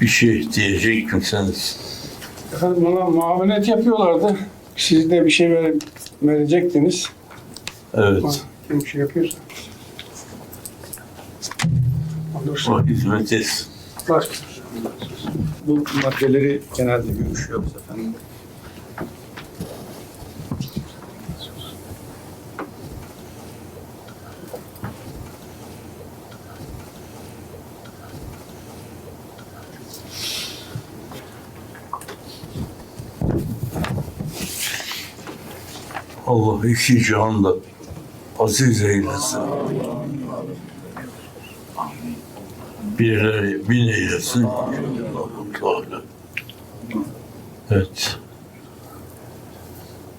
Bir şey diyecek misiniz? Efendim ona muavenet yapıyorlardı. Siz de bir şey ver- verecektiniz. Evet. Kim bir şey yapıyorsa. O hizmet etsin. Bu maddeleri genelde görüşüyoruz efendim. Allah iki cihanda aziz eylesin. Bir bin eylesin. Evet.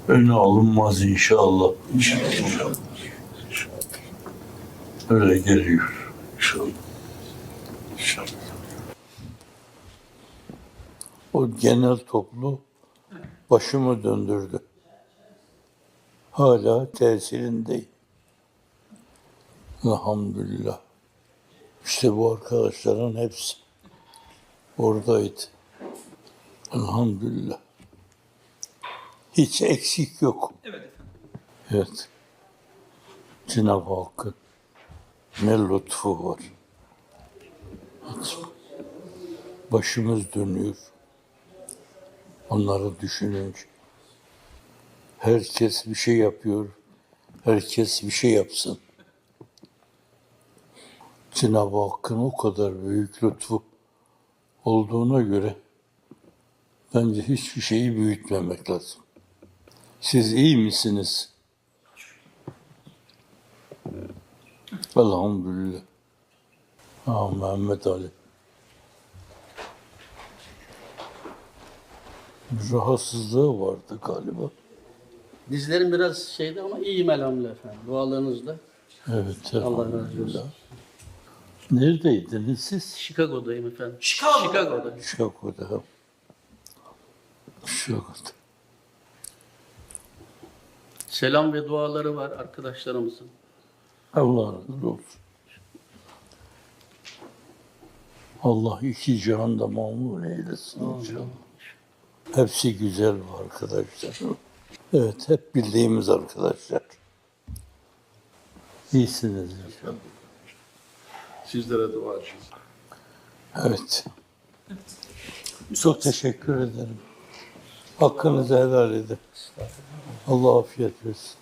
Öne alınmaz inşallah. İnşallah. Öyle geliyor. İnşallah. İnşallah. O genel toplu başımı döndürdü. Hala tesirindeyim. Elhamdülillah. İşte bu arkadaşların hepsi oradaydı. Elhamdülillah. Hiç eksik yok. Evet Evet. Cenab-ı Hakk'ın ne lütfu var. Hiç. Başımız dönüyor. Onları düşününce. Herkes bir şey yapıyor. Herkes bir şey yapsın. Cenab-ı Hakk'ın o kadar büyük lütfu olduğuna göre bence hiçbir şeyi büyütmemek lazım. Siz iyi misiniz? Elhamdülillah. Ha Mehmet Ali. Rahatsızlığı vardı galiba. Dizlerim biraz şeydi ama iyiyim elhamdülillah efendim. Dualarınızla. Evet. Allah razı olsun. Neredeydiniz siz? Chicago'dayım efendim. Chicago. Chicago'da. Şako'da. Şako'da. Selam ve duaları var arkadaşlarımızın. Allah razı olsun. Allah iki cihanda mamur eylesin inşallah. Hepsi güzel bu arkadaşlar. Evet, hep bildiğimiz arkadaşlar. İyisiniz. Sizlere duacıyız. Evet. Çok teşekkür ederim. Hakkınızı helal edin. Allah afiyet versin.